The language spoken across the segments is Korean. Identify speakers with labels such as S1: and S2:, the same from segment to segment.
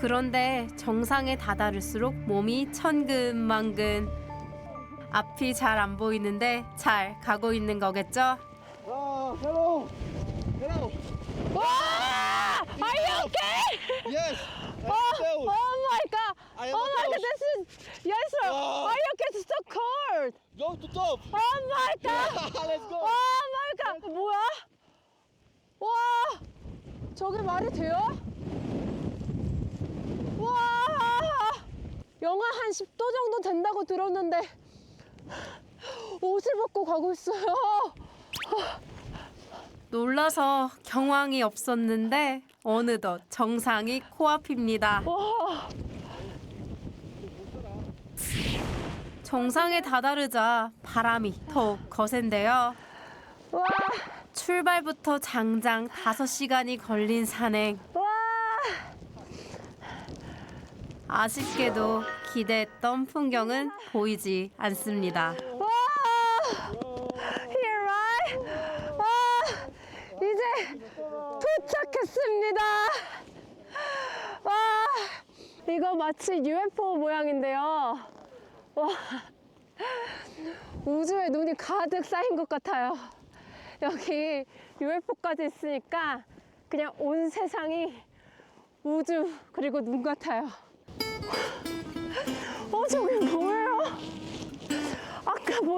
S1: 그런데 정상에 다다를수록 몸이 천근만근. 앞이 잘 안 보이는데 잘 가고 있는 거겠죠?
S2: Ah, hello! Hello!
S3: 와! Are you okay?
S2: Yes!
S3: Oh, oh my god!
S2: I am
S3: Oh my god, this is yes, sir.
S2: Oh.
S3: Are you okay? It's so cold.
S2: Go to top!
S3: Oh my god!
S2: Let's go!
S3: Oh my god! 뭐야? 와! 저게 말이 돼요? 와! 영하 한 10도 정도 된다고 들었는데 옷을 벗고 가고 있어요.
S1: 놀라서 경황이 없었는데 어느덧 정상이 코앞입니다.
S3: 와!
S1: 정상에 다다르자 바람이 더욱 거센데요.
S3: 와!
S1: 출발부터 장장 5시간이 걸린 산행.
S3: 와!
S1: 아쉽게도 기대했던 풍경은 보이지 않습니다.
S3: 와! Here I. 와! 이제 도착했습니다. 와! 이거 마치 UFO 모양인데요. 와! 우주에 눈이 가득 쌓인 것 같아요. 여기 UFO까지 있으니까 그냥 온 세상이 우주 그리고 눈 같아요.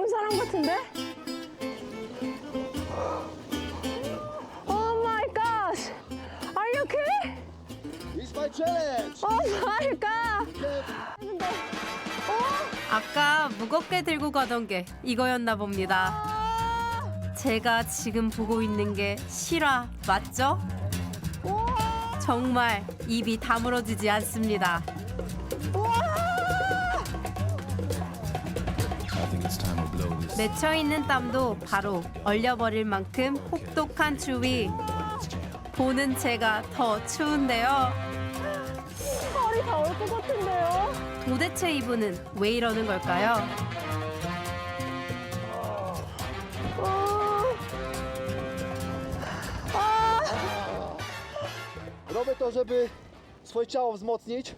S3: 본 사람 같은데? Oh my gosh! Are you okay?
S2: It's my challenge!
S3: Oh my god! 근데, 어?
S1: 아까 무겁게 들고 가던 게 이거였나 봅니다.
S3: 아!
S1: 제가 지금 보고 있는 게 실화 맞죠?
S3: 우와!
S1: 정말 입이 다물어지지 않습니다.
S3: 우와!
S1: 맺혀 있는 땀도 바로 얼려버릴 만큼 혹독한 추위. 보는 제가 더 추운데요.
S3: 다올것 같은데요?
S1: 도대체 이분은 왜 이러는 걸까요?
S3: 어. 아!
S2: Robię to, żeby swoje ciało wzmocnić,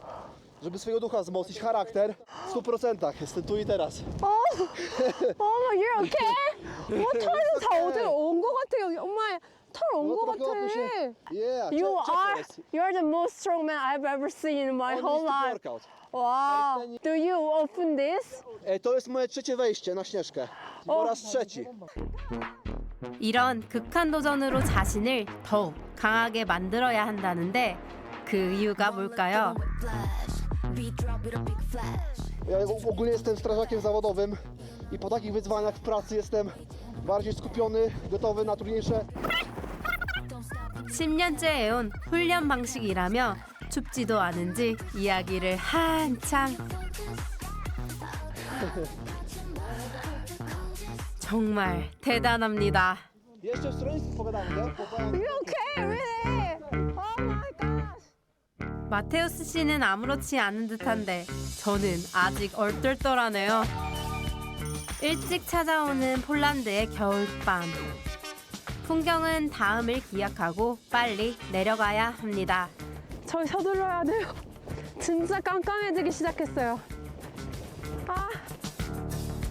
S2: żeby swojego ducha wzmocnić, charakter w 100%. Jestem tu i teraz.
S3: 어, 어머, you're okay? 어, 털도 다 어디 온것 같아요. 엄마, 털 온 것
S2: trochę
S3: 같아.
S2: Yeah,
S3: You
S2: cie- ciepło
S3: are,
S2: jest.
S3: you're the most strong man I've ever seen in my whole life.
S2: workout.
S3: Wow. Do you open this?
S2: E, To jest moje trzecie wejście na Śnieżkę. Po raz trzeci.
S1: 이런 극한 도전으로 자신을 더욱 강하게 만들어야 한다는데 그 이유가 뭘까요?
S2: Ja ogólnie jestem strażakiem zawodowym i po takich wyzwaniach w pracy jestem bardziej skupiony, gotowy na trudniejsze
S1: 10년째 해온 훈련 방식이라며 춥지도 않은지 이야기를 한창 정말 대단합니다.
S2: Jeszcze w stronnictwie pogadamy, nie? Bo powiem-
S3: You okay, really?
S1: 마테우스 씨는 아무렇지 않은 듯한데 저는 아직 얼떨떨하네요. 일찍 찾아오는 폴란드의 겨울밤. 풍경은 다음을 기약하고 빨리 내려가야 합니다.
S3: 저희 서둘러야 돼요. 진짜 깜깜해지기 시작했어요. 아,